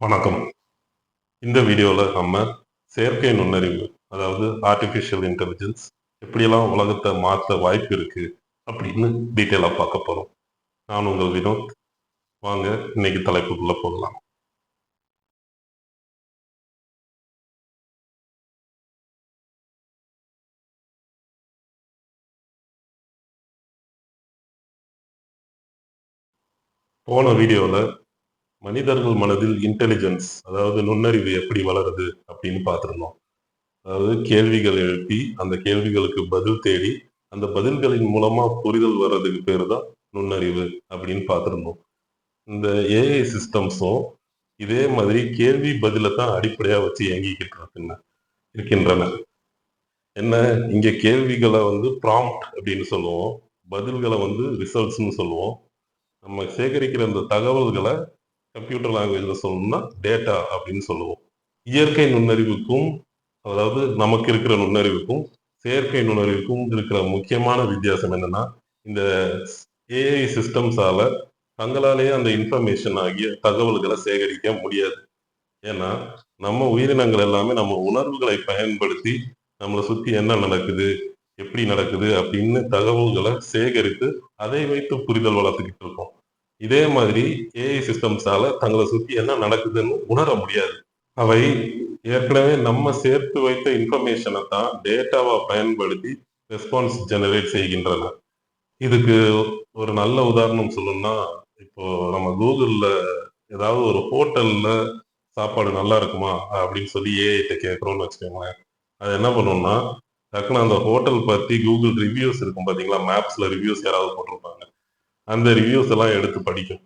வணக்கம். இந்த வீடியோவில் நம்ம செயற்கை நுண்ணறிவு அதாவது ஆர்டிஃபிஷியல் இன்டெலிஜென்ஸ் எப்படியெல்லாம் உலகத்தை மாற்ற வாய்ப்பு இருக்குது அப்படின்னு டீட்டெயிலாக பார்க்க போகிறோம் நான் உங்கள் வினோத். வாங்க இன்னைக்கு தலைப்புக்குள்ளே போகலாம். போன வீடியோவில் மனிதர்கள் மனதில் இன்டெலிஜென்ஸ் அதாவது நுண்ணறிவு எப்படி வளருது அப்படின்னு பார்த்துருந்தோம். அதாவது கேள்விகள் எழுப்பி அந்த கேள்விகளுக்கு பதில் தேடி அந்த பதில்களின் மூலமா புரிதல் வர்றதுக்கு பேர் தான் நுண்ணறிவு அப்படின்னு பார்த்துருந்தோம். இந்த ஏஐ சிஸ்டம்ஸும் இதே மாதிரி கேள்வி பதிலை தான் அடிப்படையா வச்சு இயங்கிக்கிட்டு இருக்குன்னு இருக்கின்றன. என்ன? இங்க கேள்விகளை வந்து ப்ராம்ப்ட் அப்படின்னு சொல்லுவோம். பதில்களை வந்து ரிசல்ட்ஸ்னு சொல்லுவோம். நம்ம சேகரிக்கிற அந்த தகவல்களை கம்ப்யூட்டர் லாங்குவேஜில் சொல்லணும்னா டேட்டா அப்படின்னு சொல்லுவோம். இயற்கை நுண்ணறிவுக்கும் அதாவது நமக்கு இருக்கிற நுண்ணறிவுக்கும் செயற்கை நுண்ணறிவுக்கும் இருக்கிற முக்கியமான வித்தியாசம் என்னன்னா இந்த ஏஐ சிஸ்டம்ஸால தங்களாலேயே அந்த இன்ஃபர்மேஷன் ஆகிய தகவல்களை சேகரிக்க முடியாது. ஏன்னா நம்ம உயிரினங்கள் எல்லாமே நம்ம உணர்வுகளை பயன்படுத்தி நம்மளை சுற்றி என்ன நடக்குது எப்படி நடக்குது அப்படின்னு தகவல்களை சேகரித்து அதை வைத்து புரிதல் வளர்த்துக்கிட்டு இருக்கோம். இதே மாதிரி ஏஐ சிஸ்டம்ஸால தங்களை சுத்தி என்ன நடக்குதுன்னு உணர முடியாது. அவை ஏற்கனவே நம்ம சேர்த்து வைத்த இன்ஃபர்மேஷனை தான் டேட்டாவை பயன்படுத்தி ரெஸ்பான்ஸ் ஜெனரேட் செய்கின்றன. இதுக்கு ஒரு நல்ல உதாரணம் சொல்லணும்னா இப்போ நம்ம கூகுளில் ஏதாவது ஒரு ஹோட்டல்ல சாப்பாடு நல்லா இருக்குமா அப்படின்னு சொல்லி ஏஐட்ட கேட்குறோம்னு வச்சுக்கோங்களேன். அது என்ன பண்ணணும்னா டக்குன்னு அந்த ஹோட்டல் பற்றி கூகுள் ரிவ்யூஸ் இருக்கும் பார்த்தீங்களா மேப்ஸில் ரிவ்யூஸ் யாராவது போட்டிருப்பாங்க. அந்த ரிவ்யூஸ் எல்லாம் எடுத்து படிக்கும்.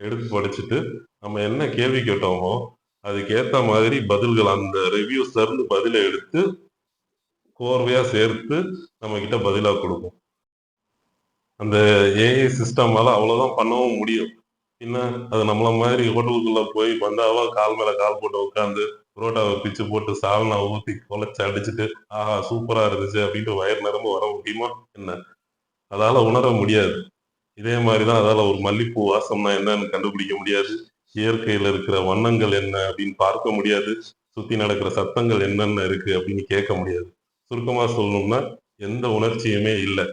எடுத்து படிச்சுட்டு நம்ம என்ன கேள்வி கேட்டோமோ அதுக்கேற்ற மாதிரி பதில்கள் அந்த ரிவ்யூஸ்ல இருந்து பதிலை எடுத்து கோர்வையா சேர்த்து நம்ம கிட்ட பதிலா கொடுக்கும். அந்த ஏஐ சிஸ்டமால அவ்வளவுதான் பண்ணவும் முடியும். என்ன அது நம்மள மாதிரி ஹோட்டலுக்குள்ள போய் வந்தாவா கால் மேல கால் போட்டு உட்காந்து புரோட்டாவை பிச்சு போட்டு சால்னா ஊத்தி குலைச்சு அடிச்சுட்டு ஆஹா சூப்பரா இருந்துச்சு அப்படின்ட்டு வயிறு நிரம்ப வர முடியுமா? என்ன? அதால உணர முடியாது. இதே மாதிரி தான் அதால் ஒரு மல்லிப்பூ வாசம்னா என்னன்னு கண்டுபிடிக்க முடியாது. இயற்கையில் இருக்கிற வண்ணங்கள் என்ன அப்படின்னு பார்க்க முடியாது. சுற்றி நடக்கிற சத்தங்கள் என்னென்ன இருக்கு அப்படின்னு கேட்க முடியாது. சுருக்கமாக சொல்லணும்னா எந்த உணர்ச்சியுமே இல்லை.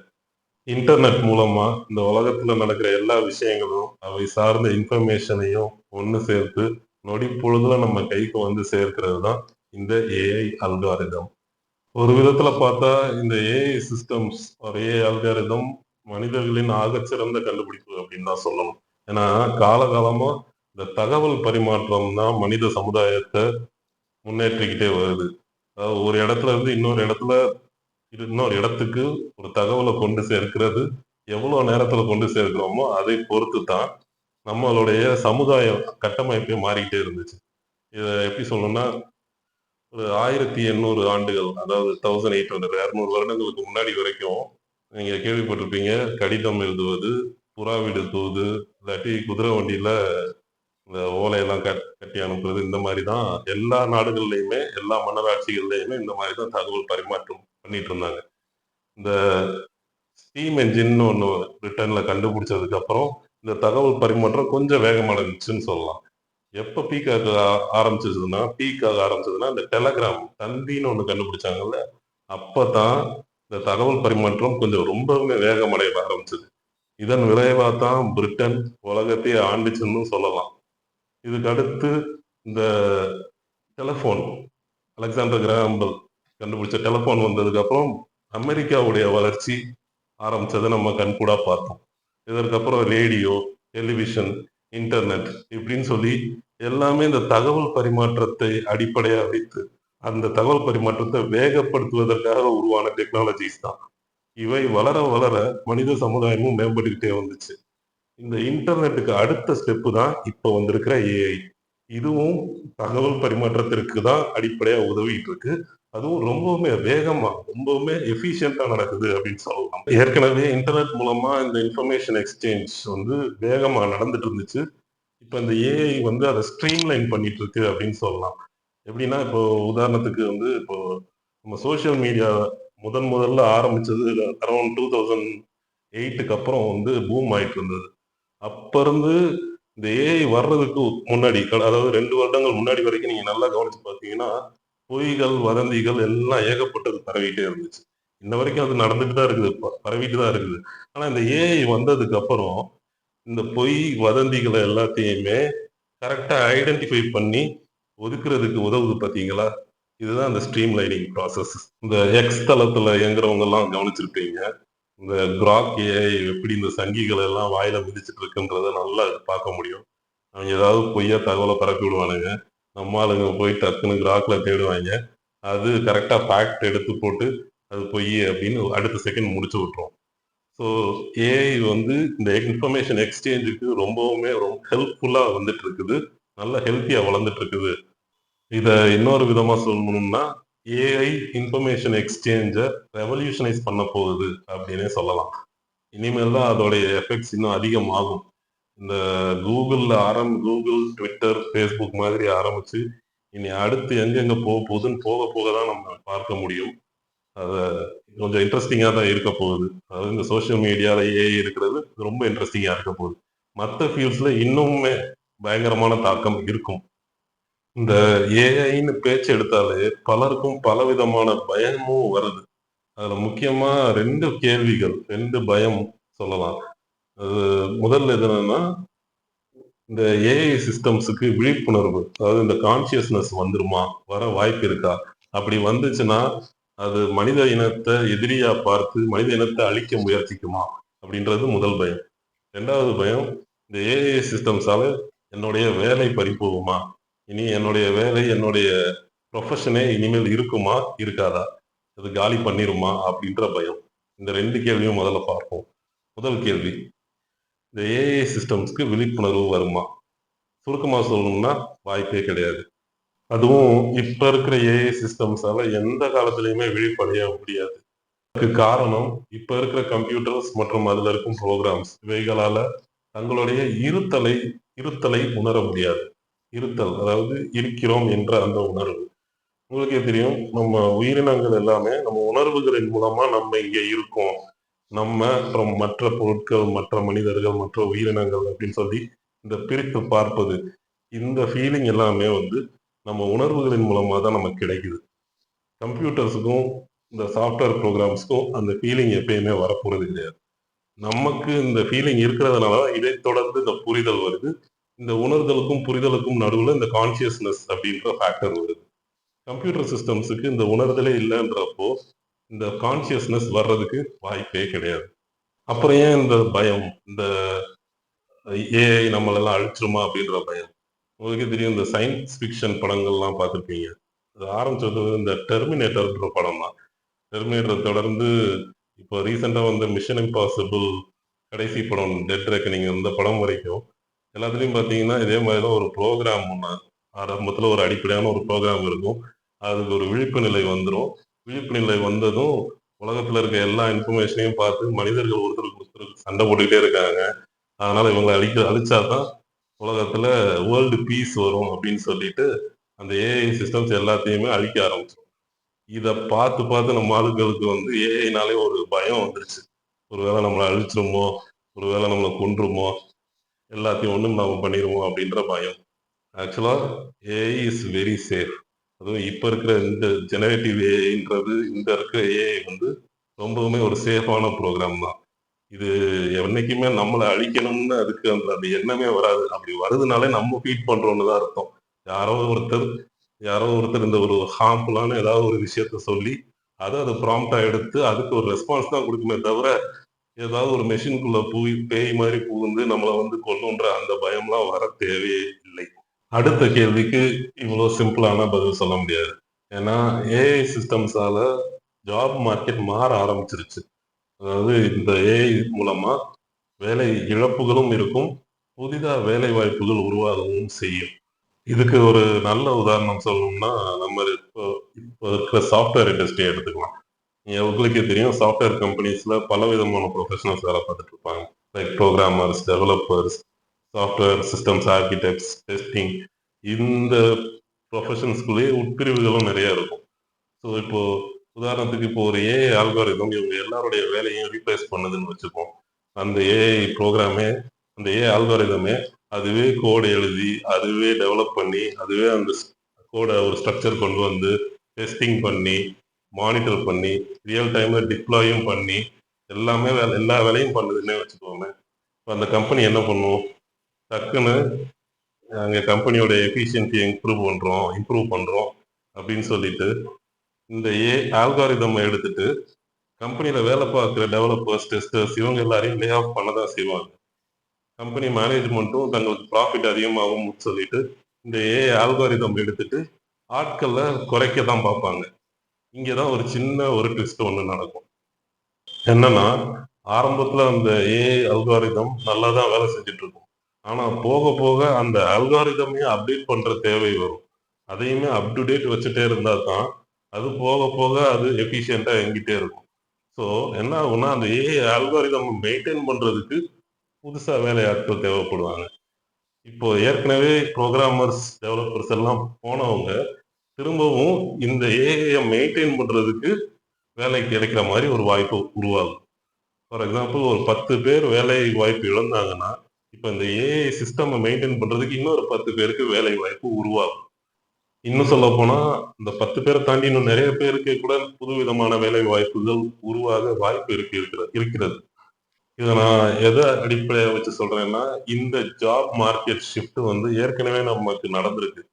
இன்டர்நெட் மூலமா இந்த உலகத்துல நடக்கிற எல்லா விஷயங்களும் அவை சார்ந்த இன்ஃபர்மேஷனையும் ஒன்று சேர்த்து நொடி பொழுதுல நம்ம கைக்கு வந்து சேர்க்கிறது தான் இந்த ஏஐ அல்காரிதம் ஒரு விதத்துல பார்த்தா இந்த ஏஐ சிஸ்டம்ஸ் ஒரு ஏஐ அல்காரிதம் மனிதர்களின் ஆகச்சிறந்த கண்டுபிடிப்பு அப்படின்னு தான் சொல்லணும். ஏன்னா காலகாலமா இந்த தகவல் பரிமாற்றம் தான் மனித சமுதாயத்தை முன்னேற்றிக்கிட்டே வருது. அதாவது ஒரு இடத்துல இருந்து இன்னொரு இடத்துல இன்னொரு இடத்துக்கு ஒரு தகவலை கொண்டு சேர்க்கிறது எவ்வளவு நேரத்துல கொண்டு சேர்க்கிறோமோ அதை பொறுத்து தான் நம்மளுடைய சமுதாய கட்டமைப்பே மாறிக்கிட்டே இருந்துச்சு. இதை எப்படி சொல்லணும்னா ஒரு ஆயிரத்தி எண்ணூறு ஆண்டுகள் அதாவது தௌசண்ட் எயிட் ஹண்ட்ரட் இரநூறு வருடங்களுக்கு முன்னாடி வரைக்கும் நீங்க கேள்விப்பட்டிருப்பீங்க கடிதம் எழுதுவது புறா தூது இல்லாட்டி குதிரை வண்டியில இந்த ஓலையெல்லாம் கட் கட்டி அனுப்புறது இந்த மாதிரி தான் எல்லா நாடுகள்லையுமே எல்லா மன்னராட்சிகள்லையுமே இந்த மாதிரி தான் தகவல் பரிமாற்றம் பண்ணிட்டு இருந்தாங்க. இந்த ஸ்டீம் என்ஜின்னு ஒன்று பிரிட்டனில் கண்டுபிடிச்சதுக்கு அப்புறம் இந்த தகவல் பரிமாற்றம் கொஞ்சம் வேகமடைஞ்சுன்னு சொல்லலாம். எப்போ பீக் ஆக ஆரம்பிச்சதுன்னா பீக் ஆக ஆரம்பிச்சதுன்னா இந்த டெலகிராம் தந்தின்னு ஒன்று கண்டுபிடிச்சாங்கல்ல அப்போ தான் இந்த தகவல் பரிமாற்றம் கொஞ்சம் ரொம்பவுமே வேகமடைய ஆரம்பிச்சது. இதன் விளைவாக தான் பிரிட்டன் உலகத்தையே ஆண்டுச்சுன்னு சொல்லலாம். இதுக்கடுத்து இந்த டெலஃபோன் அலெக்சாண்டர் கிராம்பல் கண்டுபிடிச்ச டெலஃபோன் வந்ததுக்கப்புறம் அமெரிக்காவுடைய வளர்ச்சி ஆரம்பிச்சதை நம்ம கண்கூடா பார்த்தோம். இதற்கப்புறம் ரேடியோ டெலிவிஷன் இன்டர்நெட் இப்படின்னு சொல்லி எல்லாமே இந்த தகவல் பரிமாற்றத்தை அடிப்படையாக வைத்து அந்த தகவல் பரிமாற்றத்தை வேகப்படுத்துவதற்காக உருவான டெக்னாலஜிஸ் தான். இவை வளர வளர மனித சமுதாயமும் மேம்பட்டுக்கிட்டே வந்துச்சு. இந்த இன்டர்நெட்டுக்கு அடுத்த ஸ்டெப்பு தான் இப்போ வந்திருக்கிற ஏஐ இதுவும் தகவல் பரிமாற்றத்திற்கு தான் அடிப்படையாக உதவிட்டு இருக்கு. அதுவும் ரொம்பவுமே வேகமாக ரொம்பவுமே எஃபிஷியண்ட்டாக நடக்குது அப்படின்னு சொல்லலாம். ஏற்கனவே இன்டர்நெட் மூலமாக இந்த இன்ஃபர்மேஷன் எக்ஸ்சேஞ்ச் வந்து வேகமாக நடந்துட்டு இருந்துச்சு. இப்போ இந்த ஏஐ வந்து அதை ஸ்ட்ரீம்லைன் பண்ணிட்டு இருக்கு அப்படின்னு சொல்லலாம். எப்படின்னா இப்போ உதாரணத்துக்கு வந்து இப்போ நம்ம சோசியல் மீடியா முதன் முதல்ல ஆரம்பிச்சது அரௌண்ட் டூ தௌசண்ட் எயிட்டுக்கு அப்புறம் வந்து பூம் ஆயிட்டு இருந்தது. அப்ப இருந்து இந்த ஏஐ வர்றதுக்கு முன்னாடி அதாவது ரெண்டு வருடங்கள் முன்னாடி வரைக்கும் நீங்க நல்லா கவனிச்சு பார்த்தீங்கன்னா பொய்கள் வதந்திகள் எல்லாம் ஏகப்பட்டது பரவிட்டே இருந்துச்சு. இன்ன வரைக்கும் அது நடந்துட்டு தான் இருக்குது ப- பரவிட்டு தான் இருக்குது. ஆனா இந்த ஏஐ வந்ததுக்கு அப்புறம் இந்த பொய் வதந்திகளை எல்லாத்தையுமே கரெக்டா ஐடென்டிஃபை பண்ணி ஒதுக்குறதுக்கு உதவுது பார்த்தீங்களா இதுதான் அந்த ஸ்ட்ரீம் லைனிங் ப்ராசஸ் இந்த எக்ஸ் தளத்தில் இயங்குறவங்கெல்லாம் கவனிச்சிருப்பீங்க. இந்த கிராக் ஏஐ எப்படி இந்த சங்கிகள் எல்லாம் வாயில மிதிச்சிட்டு இருக்குன்றத நல்லா பார்க்க முடியும். அவங்க ஏதாவது பொய்யா தகவலை பரப்பி விடுவானுங்க. நம்ம ஆளுங்க போய் டக்குன்னு கிராக்ல தேடுவாங்க. அது கரெக்டாக ஃபேக்ட் எடுத்து போட்டு அது பொய் அப்படின்னு அடுத்த செகண்ட் முடிச்சு விட்டுரும். ஸோ ஏஐ வந்து இந்த இன்ஃபர்மேஷன் எக்ஸ்சேஞ்சுக்கு ரொம்பவுமே ரொம்ப ஹெல்ப்ஃபுல்லாக வந்துட்டு இருக்குது. நல்ல ஹெல்த்தியாக வளர்ந்துட்டு இருக்குது. இதை இன்னொரு விதமா சொல்லணும்னா ஏஐ இன்ஃபர்மேஷன் எக்ஸ்சேஞ்சை ரெவல்யூஷனைஸ் பண்ண போகுது அப்படின்னே சொல்லலாம். இனிமேல் தான் அதோடைய எஃபெக்ட்ஸ் இன்னும் அதிகமாகும். இந்த கூகுளில் ஆரம் கூகுள் ட்விட்டர் ஃபேஸ்புக் மாதிரி ஆரம்பிச்சு இனி அடுத்து எங்கெங்க போக போகுதுன்னு போக போக தான் நம்ம பார்க்க முடியும். அதை கொஞ்சம் இன்ட்ரெஸ்டிங்காக தான் இருக்க போகுது. அதாவது இந்த சோஷியல் மீடியாவில் ஏஐ இருக்கிறது ரொம்ப இன்ட்ரெஸ்டிங்காக இருக்க போகுது. மற்ற ஃபீல்ட்ஸில் இன்னுமே பயங்கரமான தாக்கம் இருக்கும். இந்த ஏஐன்னு பேச்சு எடுத்தாலே பலருக்கும் பலவிதமான பயமும் வருது. அதுல முக்கியமா ரெண்டு கேள்விகள் ரெண்டு பயம் சொல்லலாம். அது முதல்ல எது என்னன்னா இந்த ஏஐ சிஸ்டம்ஸுக்கு விழிப்புணர்வு அதாவது இந்த கான்சியஸ்னஸ் வந்துருமா? வர வாய்ப்பு இருக்கா? அப்படி வந்துச்சுன்னா அது மனித இனத்தை எதிரியா பார்த்து மனித இனத்தை அழிக்க முயற்சிக்குமா? அப்படின்றது முதல் பயம். ரெண்டாவது பயம் இந்த ஏஐ சிஸ்டம்ஸால என்னுடைய வேலை பறிப்போகுமா இனி என்னுடைய வேலை என்னுடைய ப்ரொஃபஷனே இனிமேல் இருக்குமா இருக்காதா? அது காலி பண்ணிருமா அப்படின்ற பயம். இந்த ரெண்டு கேள்வியும் முதல்ல பார்ப்போம். முதல் கேள்வி இந்த ஏஐ சிஸ்டம்ஸ்க்கு விழிப்புணர்வு வருமா? சுருக்கமாக சொல்லணும்னா வாய்ப்பே கிடையாது. அதுவும் இப்போ இருக்கிற ஏஐ சிஸ்டம்ஸால எந்த காலத்துலேயுமே விழிப்படைய முடியாது. அதுக்கு காரணம் இப்போ இருக்கிற கம்ப்யூட்டர்ஸ் மற்றும் அதில் இருக்கும் ப்ரோக்ராம்ஸ் இவைகளால் தங்களுடைய இருத்தலை இருத்தலை உணர முடியாது. இருத்தல் அதாவது இருக்கிறோம் என்ற அந்த உணர்வு. உங்களுக்கே தெரியும் நம்ம உயிரினங்கள் எல்லாமே நம்ம உணர்வுகளின் மூலமா நம்ம இங்க இருக்கோம். நம்ம அப்புறம் மற்ற பொருட்கள் மற்ற மனிதர்கள் மற்ற உயிரினங்கள் அப்படின்னு சொல்லி இந்த பிரித்து பார்ப்பது இந்த ஃபீலிங் எல்லாமே வந்து நம்ம உணர்வுகளின் மூலமா தான் நமக்கு கிடைக்குது. கம்ப்யூட்டர்ஸுக்கும் இந்த சாஃப்ட்வேர் ப்ரோக்ராம்ஸ்க்கும் அந்த ஃபீலிங் எப்பயுமே வரப்போறது கிடையாது. நமக்கு இந்த ஃபீலிங் இருக்கிறதுனால இதை தொடர்ந்து இந்த புரிதல் வருது. இந்த உணர்தலுக்கும் புரிதலுக்கும் நடுவில் இந்த கான்சியஸ்னஸ் அப்படின்ற ஃபேக்டர் வருது. கம்ப்யூட்டர் சிஸ்டம்ஸுக்கு இந்த உணர்தலே இல்லைன்றப்போ இந்த கான்சியஸ்னஸ் வர்றதுக்கு வாய்ப்பே கிடையாது. அப்புறம் ஏன் இந்த பயம்? இந்த ஏஐ நம்மளெல்லாம் அழிச்சிருமா அப்படின்ற பயம்? உங்களுக்கு தெரியும் இந்த சயின்ஸ் ஃபிக்ஷன் படங்கள்லாம் பார்த்துருப்பீங்க. அது ஆரம்பிச்சது இந்த டெர்மினேட்டர்ன்ற படம் தான் டெர்மினேட்டர் தொடர்ந்து இப்போ ரீசெண்டாக வந்த மிஷன் இம்பாசிபிள் கடைசி படம் டெட் ரெக்கனிங் இந்த படம் வரைக்கும் எல்லாத்துலேயும் பார்த்தீங்கன்னா இதே மாதிரி தான் ஒரு ப்ரோக்ராம் ஒன்று ஆரம்பத்தில் ஒரு அடிப்படையான ஒரு ப்ரோக்ராம் இருக்கும். அதுக்கு ஒரு விழிப்பு நிலை வந்துடும் விழிப்பு நிலை வந்ததும் உலகத்தில் இருக்க எல்லா இன்ஃபர்மேஷனையும் பார்த்து மனிதர்கள் ஒருத்தருக்கு ஒருத்தருக்கு சண்டை போட்டுக்கிட்டே இருக்காங்க. அதனால் இவங்களை அழிக்க அழிச்சாதான் உலகத்தில் வேர்ல்டு பீஸ் வரும் அப்படின்னு சொல்லிட்டு அந்த ஏஐ சிஸ்டம்ஸ் எல்லாத்தையுமே அழிக்க ஆரம்பிச்சிடும் இதை பார்த்து பார்த்து நம்ம ஆளுங்களுக்கு வந்து ஏஐனாலே ஒரு பயம் வந்துருச்சு. ஒருவேளை நம்மளை அழிச்சிருமோ? ஒருவேளை நம்மளை கொன்றுமோ? எல்லாத்தையும் ஒன்றும் நம்ம பண்ணிடுவோம் அப்படின்ற பயம். ஆக்சுவலாக ஏஐ இஸ் வெரி சேஃப் அதுவும் இப்போ இருக்கிற இந்த ஜெனரேட்டிவ் ஏஐன்றது இந்த இருக்கிற ஏஐ வந்து ரொம்பவுமே ஒரு சேஃபான ப்ரோக்ராம் தான். இது என்னைக்குமே நம்மளை அழிக்கணும்னு அதுக்கு அந்த அந்த எண்ணமே வராது. அப்படி வருதுனாலே நம்ம ஃபீட் பண்ணுறோன்னு தான் அர்த்தம். யாரோ ஒருத்தர் யாரோ ஒருத்தர் இந்த ஒரு ஹார்ம்ஃபுல்லான ஏதாவது ஒரு விஷயத்த சொல்லி அதை அதை ப்ராம்ப்டா எடுத்து அதுக்கு ஒரு ரெஸ்பான்ஸ் தான் கொடுக்குமே தவிர ஏதாவது ஒரு மெஷினுக்குள்ள போய் பேய் மாதிரி புகுந்து நம்மளை வந்து கொல்லுன்ற அந்த பயம்லாம் வர தேவையே இல்லை. அடுத்த கேள்விக்கு இவ்வளோ சிம்பிளான பதில் சொல்ல முடியாது. ஏன்னா ஏஐ சிஸ்டம்ஸால ஜாப் மார்க்கெட் மாற ஆரம்பிச்சிருச்சு. அதாவது இந்த ஏஐ மூலமா வேலை இழப்புகளும் இருக்கும் புதிதாக வேலை வாய்ப்புகள் உருவாகவும் செய்யும். இதுக்கு ஒரு நல்ல உதாரணம் சொல்லணும்னா நம்ம இப்போ இப்போ இருக்கிற சாஃப்ட்வேர் இண்டஸ்ட்ரியை எடுத்துக்கலாம். உங்களுக்கே தெரியும் சாஃப்ட்வேர் கம்பெனிஸ்ல பல விதமான ப்ரொஃபஷனல்ஸ் வேலை பார்த்துட்டு இருப்பாங்க. Like programmers developers software systems architects testing இந்த ப்ரொஃபஷன்ஸ்குள்ளேயே உட்பிரிவுகளும் நிறைய இருக்கும். ஸோ இப்போ உதாரணத்துக்கு இப்போ ஒரு ஏஐ ஆல்காரிதம் இவங்க எல்லாருடைய வேலையும் ரீப்ளேஸ் பண்ணுதுன்னு வச்சுப்போம். அந்த ஏஐ ப்ரோக்ராமே அந்த ஏஐ ஆல்காரிதமே அதுவே கோடு எழுதி அதுவே டெவலப் பண்ணி அதுவே அந்த கோடை ஒரு ஸ்ட்ரக்சர் கொண்டு வந்து டெஸ்டிங் பண்ணி மானிட்டர் பண்ணி ரியல் டைமில் டிப்ளாயும் பண்ணி எல்லாமே வேலை எல்லா வேலையும் பண்ணுதுன்னே வச்சுக்கோங்க இப்போ அந்த கம்பெனி என்ன பண்ணும்? டக்குன்னு அங்கே கம்பெனியோட எஃபிஷியன்சியை இம்ப்ரூவ் பண்ணுறோம் இம்ப்ரூவ் பண்ணுறோம் அப்படின்னு சொல்லிட்டு இந்த ஏ ஆல்காரிதம் எடுத்துட்டு கம்பெனியில் வேலை பார்க்குற டெவலப்பர்ஸ் டெஸ்டர்ஸ் இவங்க எல்லாரையும் லே ஆஃப் பண்ண தான் செய்வாங்க. கம்பெனி மேனேஜ்மெண்ட்டும் தங்களுக்கு ப்ராஃபிட் அதிகமாகும் சொல்லிட்டு இந்த ஏ ஆல்காரிதம் எடுத்துட்டு ஆட்களை குறைக்க தான் பார்ப்பாங்க. இங்கே தான் ஒரு சின்ன ஒரு ட்விஸ்ட் ஒன்று நடக்கும். என்னன்னா ஆரம்பத்தில் அந்த ஏ அல்காரிதம் நல்லா தான் வேலை செஞ்சுட்டு இருக்கும் ஆனால் போக போக அந்த அல்காரிதமே அப்டேட் பண்ணுற தேவை வரும். அதையுமே அப் டு டேட் வச்சுட்டே இருந்தால் தான் அது போக போக அது எஃபிஷியண்ட்டாக எங்கிட்டே இருக்கும். ஸோ என்ன ஆகும்னா அந்த ஏ அல்காரிதம் மெயின்டைன் பண்ணுறதுக்கு புதுசாக வேலையாட்கள் தேவைப்படுவாங்க. இப்போ ஏற்கனவே ப்ரோக்ராமர்ஸ் டெவலப்பர்ஸ் எல்லாம் போனவங்க திரும்பவும் இந்த ஏஐயை மெயின்டைன் பண்ணுறதுக்கு வேலை கிடைக்கிற மாதிரி ஒரு வாய்ப்பு உருவாகும். ஃபார் எக்ஸாம்பிள் ஒரு பத்து பேர் வேலை வாய்ப்பு இழந்தாங்கன்னா இப்போ இந்த ஏஐ சிஸ்டம் மெயின்டைன் பண்ணுறதுக்கு இன்னொரு பத்து பேருக்கு வேலை வாய்ப்பு உருவாகும். இன்னும் சொல்ல போனால் இந்த பத்து பேரை தாண்டி இன்னும் நிறைய பேருக்கு கூட புது விதமான வேலை வாய்ப்புகள் உருவாக வாய்ப்பு இருக்கு இருக்கிறது இருக்கிறது. இதை நான் எதை அடிப்படையாக வச்சு சொல்றேன்னா இந்த ஜாப் மார்க்கெட் ஷிஃப்ட் வந்து ஏற்கனவே நமக்கு நடந்திருக்கு.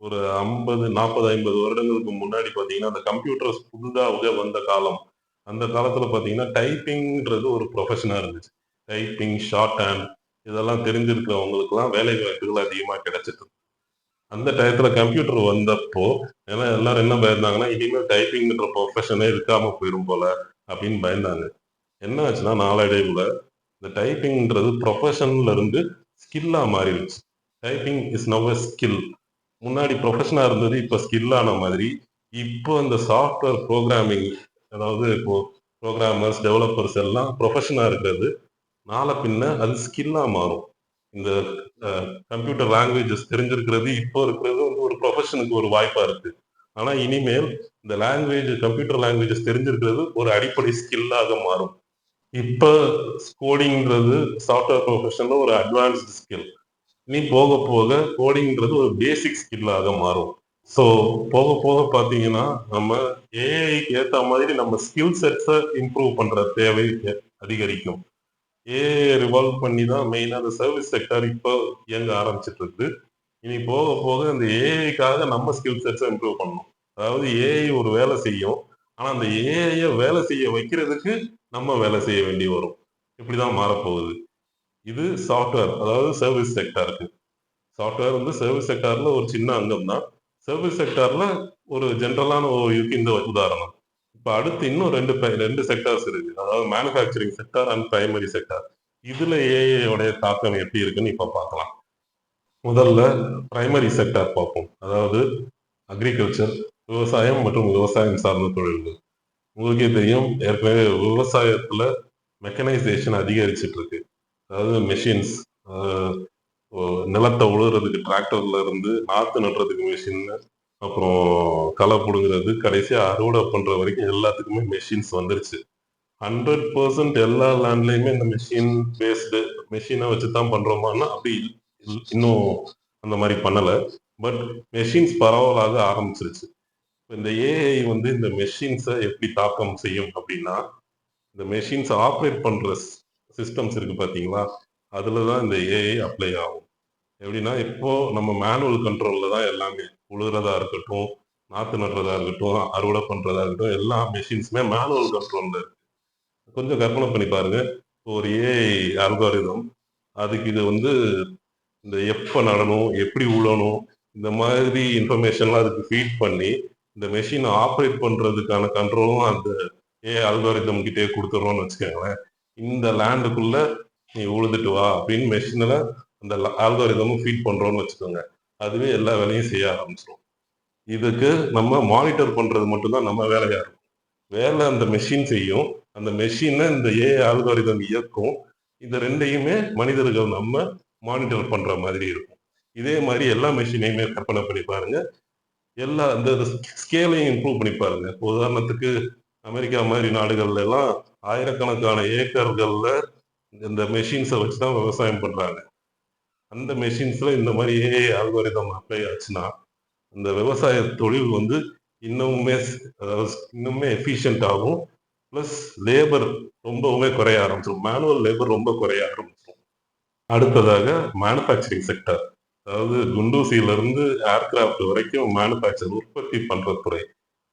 ஒரு ஐம்பது நாற்பது ஐம்பது வருடங்களுக்கு முன்னாடி பார்த்தீங்கன்னா அந்த கம்ப்யூட்டர்ஸ் புதுதாக வந்த காலம். அந்த காலத்தில் பார்த்தீங்கன்னா டைப்பிங்ன்றது ஒரு ப்ரொஃபஷனாக இருந்துச்சு. டைப்பிங் ஷார்ட் ஹேண்ட் இதெல்லாம் தெரிஞ்சிருக்கிறவங்களுக்குலாம் வேலை வாய்ப்புகள் அதிகமாக கிடைச்சிட்டு அந்த டயத்தில் கம்ப்யூட்டர் வந்தப்போ ஏன்னா எல்லாரும் என்ன பயந்தாங்கன்னா இனிமேல் டைப்பிங்ன்ற ப்ரொஃபஷனே இருக்காமல் போயிடும் போல அப்படின்னு பயந்தாங்க. என்ன ஆச்சுன்னா நாளடைவில் இந்த டைப்பிங்ன்றது ப்ரொஃபஷன்ல இருந்து மாறிடுச்சு. டைப்பிங் இஸ் நவ் ஸ்கில் முன்னாடி ப்ரொஃபஷனா இருந்தது இப்போ ஸ்கில்லான மாதிரி. இப்போ இந்த சாஃப்ட்வேர் ப்ரோக்ராமிங் அதாவது இப்போ ப்ரோக்ராமர்ஸ் டெவலப்பர்ஸ் எல்லாம் ப்ரொஃபஷனா இருக்கிறது. நாளை பின்ன அது ஸ்கில்லா மாறும். இந்த கம்ப்யூட்டர் லாங்குவேஜஸ் தெரிஞ்சிருக்கிறது இப்போ இருக்கிறது வந்து ஒரு ப்ரொஃபஷனுக்கு ஒரு வாய்ப்பா இருக்கு. ஆனா இனிமேல் இந்த லாங்குவேஜ் கம்ப்யூட்டர் லாங்குவேஜஸ் தெரிஞ்சிருக்கிறது ஒரு அடிப்படை ஸ்கில்லாக மாறும். இப்போ கோடிங்கிறது சாஃப்ட்வேர் ப்ரொஃபஷன்ல ஒரு அட்வான்ஸ்டு ஸ்கில் இனி போக போக கோடிங்கிறது ஒரு பேசிக் ஸ்கில்லாக மாறும். ஸோ போக போக பார்த்தீங்கன்னா நம்ம ஏஐக்கு ஏற்ற மாதிரி நம்ம ஸ்கில் செட்ஸை இம்ப்ரூவ் பண்ற தேவை அதிகரிக்கும். ஏஐ ரிவால்வ் பண்ணி தான் மெயினாக அந்த சர்வீஸ் செக்டர் இப்போ இயங்க ஆரம்பிச்சிட்டு இருக்கு இனி போக போக அந்த ஏஐக்காக நம்ம ஸ்கில் செட்ஸை இம்ப்ரூவ் பண்ணணும். அதாவது ஏஐ ஒரு வேலை செய்யும். ஆனால் அந்த ஏஐயை வேலை செய்ய வைக்கிறதுக்கு நம்ம வேலை செய்ய வேண்டி வரும். இப்படிதான் மாறப்போகுது. இது சாஃப்ட்வேர் அதாவது சர்வீஸ் செக்டாருக்கு சாஃப்ட்வேர் வந்து சர்வீஸ் செக்டார்ல ஒரு சின்ன அங்கம் தான் சர்வீஸ் செக்டார்ல ஒரு ஜென்ரலான ஒரு இந்த உதாரணம். இப்போ அடுத்து இன்னும் ரெண்டு ரெண்டு செக்டார்ஸ் இருக்கு. அதாவது manufacturing sector and primary sector இதுல ஏஐயோடைய தாக்கம் எப்படி இருக்குன்னு இப்போ பார்க்கலாம். முதல்ல பிரைமரி செக்டார் பார்ப்போம். அதாவது அக்ரிகல்ச்சர் விவசாயம் மற்றும் விவசாயம் சார்ந்த தொழில்கள். உங்களுக்கே தெரியும் ஏற்கனவே விவசாயத்துல மெக்கனைசேஷன் அதிகரிச்சிட்டு இருக்கு. அதாவது மெஷின்ஸ் நிலத்தை உழுறதுக்கு டிராக்டர்ல இருந்து நாத்து நடுறதுக்கு மிஷின் அப்புறம் களை பிடுங்குறது கடைசியா அறுவடை பண்ற வரைக்கும் எல்லாத்துக்குமே மெஷின்ஸ் வந்துருச்சு. ஹண்ட்ரட் பர்சன்ட் எல்லா லேண்ட்லயுமே இந்த மெஷின் பேஸ்டு மெஷினை வச்சு தான் பண்றோமான்னா அப்படி இன்னும் அந்த மாதிரி பண்ணல. பட் மெஷின்ஸ் பரவலாக ஆரம்பிச்சிருச்சு. இந்த ஏஐ வந்து இந்த மெஷின்ஸை எப்படி தாக்கம் செய்யும் அப்படின்னா இந்த மெஷின்ஸ் ஆப்ரேட் பண்ற சிஸ்டம்ஸ் இருக்கு பார்த்தீங்களா அதில் தான் இந்த ஏஐ அப்ளை ஆகும். எப்படின்னா இப்போ நம்ம மேனுவல் கண்ட்ரோலில் தான் எல்லாமே உழுகிறதா இருக்கட்டும் நாற்று நடுறதா இருக்கட்டும் அறுவடை பண்ணுறதா இருக்கட்டும் எல்லா மெஷின்ஸுமே மேனுவல் கண்ட்ரோலில் இருக்குது கொஞ்சம் கற்பனை பண்ணி பாருங்க. ஒரு ஏஐ அல்காரிதம் அதுக்கு இது வந்து இந்த எப்போ நடணும் எப்படி உழணும் இந்த மாதிரி இன்ஃபர்மேஷன்லாம் அதுக்கு ஃபீட் பண்ணி இந்த மெஷினை ஆப்ரேட் பண்ணுறதுக்கான கண்ட்ரோலும் அந்த ஏ அல்காரிதம் கிட்டே கொடுத்துட்றோம்னு வச்சுக்கோங்களேன். இந்த லேண்டுக்குள்ள நீ உழுதுட்டு வா அப்படின்னு மெஷினில் அந்த ஆல்கோரிதமும் ஃபீட் பண்ணுறோன்னு வச்சுக்கோங்க. அதுவே எல்லா வேலையும் செய்ய ஆரம்பிச்சிடும் இதுக்கு நம்ம மானிட்டர் பண்ணுறது மட்டும்தான் நம்ம வேலையாக இருக்கும். வேலை அந்த மெஷின் செய்யும். அந்த மெஷினை இந்த ஏ ஆல்காரிதம் இயக்கும். இந்த ரெண்டையுமே மனிதர்கள் நம்ம மானிட்டர் பண்ணுற மாதிரி இருக்கும். இதே மாதிரி எல்லா மெஷினையுமே கற்பனை பண்ணி பாருங்க. எல்லா இந்த ஸ்கேலையும் இம்ப்ரூவ் பண்ணி பாருங்க. உதாரணத்துக்கு அமெரிக்கா மாதிரி நாடுகள்ல எல்லாம் ஆயிரக்கணக்கான ஏக்கர்கள்ல இந்த மெஷின்ஸை வச்சு தான் விவசாயம் பண்றாங்க. அந்த மெஷின்ஸ்ல இந்த மாதிரி ஏஐ ஆல்கோரிதம் அப்ளை ஆச்சுன்னா இந்த விவசாய தொழில் வந்து இன்னுமே அதாவது இன்னுமே எஃபிஷியன்ட் ஆகும். ப்ளஸ் லேபர் ரொம்பவுமே குறைய ஆரம்பிச்சிடும் மேனுவல் லேபர் ரொம்ப குறைய ஆரம்பிச்சிடும் அடுத்ததாக மேனுஃபேக்சரிங் செக்டர் அதாவது குண்டூசியிலிருந்து ஏர்கிராஃப்ட் வரைக்கும் மேனுஃபேக்சர் உற்பத்தி பண்ற துறை.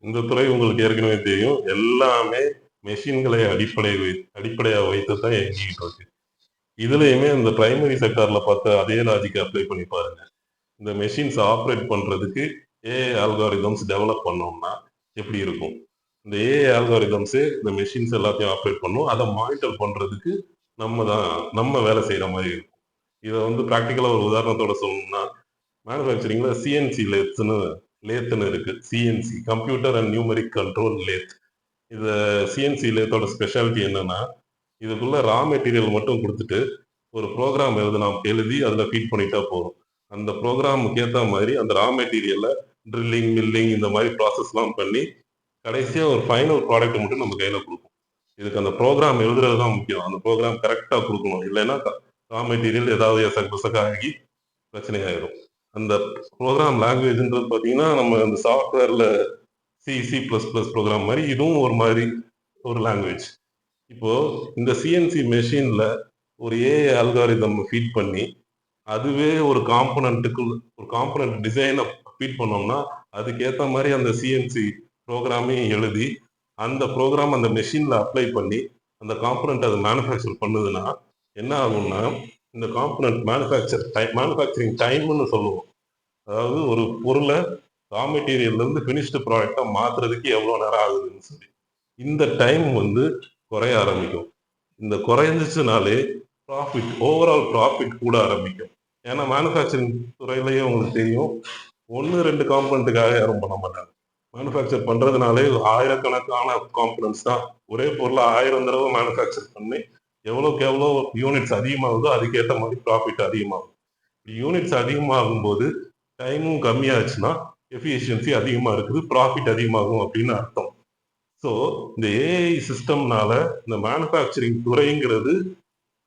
இந்த துறை உங்களுக்கு ஏற்கனவே தெரியும். எல்லாமே மெஷின்களை அடிப்படை வை அடிப்படையாக வைத்து தான் இயங்கிட்டு இருக்கு. இதுலயுமே இந்த பிரைமரி செக்டார்ல பார்த்த அதே லாஜிக் அப்ளை பண்ணி பாருங்க. இந்த மெஷின்ஸ் ஆப்ரேட் பண்றதுக்கு ஏஐ ஆல்காரிதம்ஸ் டெவலப் பண்ணோம்னா எப்படி இருக்கும்? இந்த ஏஐ ஆல்காரிதம்ஸே இந்த மெஷின்ஸ் எல்லாத்தையும் ஆப்ரேட் பண்ணும். அதை மானிட்டர் பண்றதுக்கு நம்ம தான் நம்ம வேலை செய்யற மாதிரி இருக்கும். இதை வந்து ப்ராக்டிக்கலா ஒரு உதாரணத்தோட சொல்லணும்னா மேனுஃபேக்சரிங்ல சிஎன்சி லேத்ஸ்னு லேத்துன்னு இருக்கு. CNC computer and numeric control lathe இந்த சிஎன்சி லேத்தோட ஸ்பெஷாலிட்டி என்னன்னா இதுக்குள்ள ரா மெட்டீரியல் மட்டும் கொடுத்துட்டு ஒரு ப்ரோக்ராம் எழுதுனா எழுதி அதில் ஃபீட் பண்ணிட்டா போதும். அந்த ப்ரோக்ராமுக்கு ஏற்ற மாதிரி அந்த ரா மெட்டீரியலை ட்ரில்லிங் மில்லிங் இந்த மாதிரி ப்ராசஸ்லாம் பண்ணி கடைசியாக ஒரு ஃபைனல் ப்ராடக்ட் மட்டும் நம்ம கையில் கொடுக்கும் இதுக்கு அந்த ப்ரோக்ராம் எழுதுறது தான் முக்கியம். அந்த ப்ரோக்ராம் கரெக்டாக கொடுக்கணும். இல்லைன்னா ரா மெட்டீரியல் ஏதாவது எசக் புசக் ஆகி அந்த ப்ரோக்ராம் லாங்குவேஜ்ன்றது பார்த்தீங்கன்னா நம்ம அந்த சாஃப்ட்வேரில் C C plus plus program மாதிரி இதுவும் ஒரு மாதிரி ஒரு லாங்குவேஜ் இப்போ இந்த சிஎன்சி மெஷினில் ஒரு ஏஐ அல்காரிதம் ஃபீட் பண்ணி அதுவே ஒரு காம்பனண்ட்டுக்கு ஒரு காம்பனண்ட் டிசைனை ஃபீட் பண்ணோம்னா அதுக்கேற்ற மாதிரி அந்த சிஎன்சி ப்ரோக்ராமையும் எழுதி அந்த ப்ரோக்ராம் அந்த மெஷினில் அப்ளை பண்ணி அந்த காம்பனண்ட் அதை மேனுஃபேக்சர் பண்ணுதுன்னா என்ன ஆகும்னா இந்த காம்பனண்ட் மேனுஃபேக்சர் டைம் மேனுஃபேக்சரிங் டைம்னு சொல்லுவோம். அதாவது ஒரு பொருளை ரா மெட்டீரியல்லேருந்து ஃபினிஷ்டு ப்ராடக்டாக மாற்றுறதுக்கு எவ்வளோ நேரம் ஆகுதுன்னு சொல்லி. இந்த டைம் வந்து குறைய ஆரம்பிக்கும். இந்த குறைஞ்சிச்சுனாலே ப்ராஃபிட் ஓவரால் ப்ராஃபிட் கூட ஆரம்பிக்கும். ஏன்னா மேனுஃபேக்சரிங் துறையிலேயே உங்களுக்கு தெரியும் ஒன்று ரெண்டு காம்பனண்ட்டுக்காக யாரும் பண்ண மாட்டாங்க. மேனுஃபேக்சர் பண்ணுறதுனாலே ஆயிரக்கணக்கான காம்பனன்ட்ஸ் தான். ஒரே பொருளை ஆயிரம் தடவை மேனுஃபேக்சர் பண்ணி எவ்வளோக்கு எவ்வளோ யூனிட்ஸ் அதிகமாகுதோ அதுக்கேற்ற மாதிரி ப்ராஃபிட் அதிகமாகும். யூனிட்ஸ் அதிகமாகும் போது டைமும் கம்மியாச்சுன்னா எஃபிஷியன்சி அதிகமாக இருக்குது ப்ராஃபிட் அதிகமாகும் அப்படின்னு அர்த்தம். ஸோ இந்த ஏஐ சிஸ்டம்னால இந்த மேனுஃபேக்சரிங் துறைங்கிறது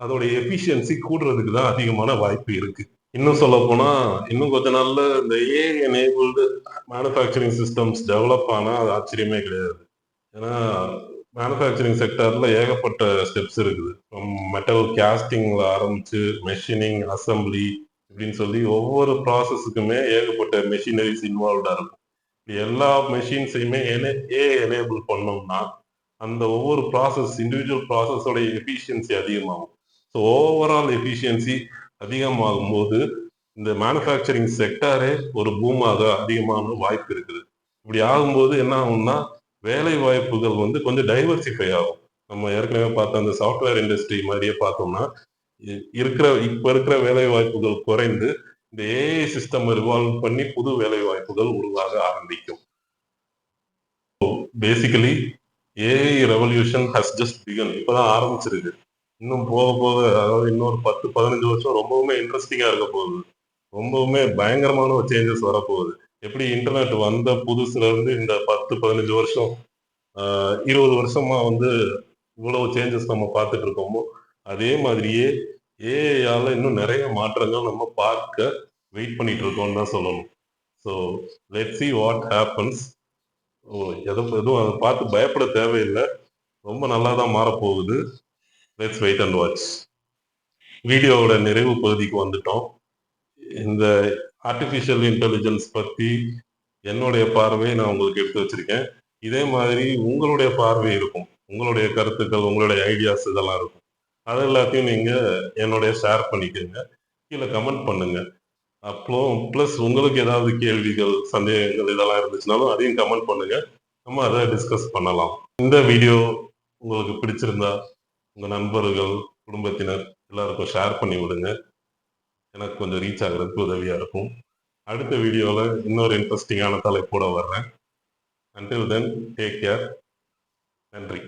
அதோட எஃபிஷியன்சி கூடுறதுக்கு தான் அதிகமான வாய்ப்பு இருக்கு. இன்னும் சொல்ல போனா இன்னும் கொஞ்ச நாள்ல இந்த AI enabled manufacturing systems develop ஆனால் அது ஆச்சரியமே கிடையாது. ஏன்னா மேனுஃபேக்சரிங் செக்டர்ல ஏகப்பட்ட ஸ்டெப்ஸ் இருக்குது. மெட்டல் கேஸ்டிங்ல ஆரம்பிச்சு மெஷினிங் அசம்பிளி இப்படின்னு சொல்லி ஒவ்வொரு ப்ராசஸுக்குமே ஏகப்பட்ட மெஷினரிஸ் இன்வால்வ்டா இருக்கும். எல்லா மெஷின்ஸையுமே ஏ எனேபிள் பண்ணோம்னா அந்த ஒவ்வொரு ப்ராசஸ் இண்டிவிஜுவல் ப்ராசஸோட எஃபிஷியன்சி அதிகமாகும். ஸோ ஓவரால் எஃபிஷியன்சி அதிகமாகும் போது இந்த மேனுஃபேக்சரிங் செக்டாரே ஒரு பூமாக அதிகமான வாய்ப்பு இருக்குது. இப்படி ஆகும்போது என்ன ஆகும்னா வேலை வாய்ப்புகள் வந்து கொஞ்சம் டைவர்சிஃபை ஆகும். நம்ம ஏற்கனவே பார்த்த அந்த சாஃப்ட்வேர் இண்டஸ்ட்ரி மாதிரியே பார்த்தோம்னா இருக்கிற இப்ப இருக்கிற வேலை வாய்ப்புகள் குறைந்து இந்த ஏஐ சிஸ்டம் ரிவால்வ் பண்ணி புது வேலை வாய்ப்புகள் உருவாக ஆரம்பிக்கும். Basically AI revolution has just begun இப்பதான் ஆரம்பிச்சிருக்கு. இன்னும் போக போக அதாவது இன்னொரு பத்து பதினஞ்சு வருஷம் ரொம்பவுமே இன்ட்ரெஸ்டிங்கா இருக்க போகுது. ரொம்பவுமே பயங்கரமான ஒரு சேஞ்சஸ் வரப்போகுது. எப்படி இன்டர்நெட் வந்த புதுசுல இருந்து இந்த பத்து பதினஞ்சு வருஷம் இருபது வருஷமா வந்து இவ்வளவு சேஞ்சஸ் நம்ம பார்த்துட்டு இருக்கோமோ அதே மாதிரியே ஏஐயால இன்னும் நிறைய மாற்றங்கள் நம்ம பார்க்க வெயிட் பண்ணிட்டு இருக்கோம்னு தான் சொல்லணும். So let see what happens எதுவும் எதுவும் அதை பார்த்து பயப்பட தேவையில்லை. ரொம்ப நல்லா தான் மாறப்போகுது. லெட்ஸ் வெயிட் அண்ட் வாட்ச் வீடியோவோட நிறைவு பகுதிக்கு வந்துட்டோம். இந்த ஆர்டிஃபிஷியல் இன்டெலிஜென்ஸ் பற்றி என்னுடைய பார்வையை நான் உங்களுக்கு எடுத்து வச்சிருக்கேன். இதே மாதிரி உங்களுடைய பார்வை இருக்கும். உங்களுடைய கருத்துக்கள் உங்களுடைய ஐடியாஸ் இதெல்லாம் இருக்கும். அது எல்லாத்தையும் நீங்கள் என்னுடைய ஷேர் பண்ணிக்கோங்க. கீழே கமெண்ட் பண்ணுங்க. அப்புறம் ப்ளஸ் உங்களுக்கு ஏதாவது கேள்விகள் சந்தேகங்கள் இதெல்லாம் இருந்துச்சுனாலும் அதையும் கமெண்ட் பண்ணுங்க. நம்ம அதை டிஸ்கஸ் பண்ணலாம். இந்த வீடியோ உங்களுக்கு பிடிச்சிருந்தா உங்கள் நண்பர்கள் குடும்பத்தினர் எல்லாருக்கும் ஷேர் பண்ணி விடுங்க. எனக்கு கொஞ்சம் ரீச் ஆகிறதுக்கு உதவியாக இருக்கும். அடுத்த வீடியோவில் இன்னொரு இன்ட்ரெஸ்டிங்கான தலைப்போட வர்றேன். அன்டில் தென் டேக் கேர் நன்றி.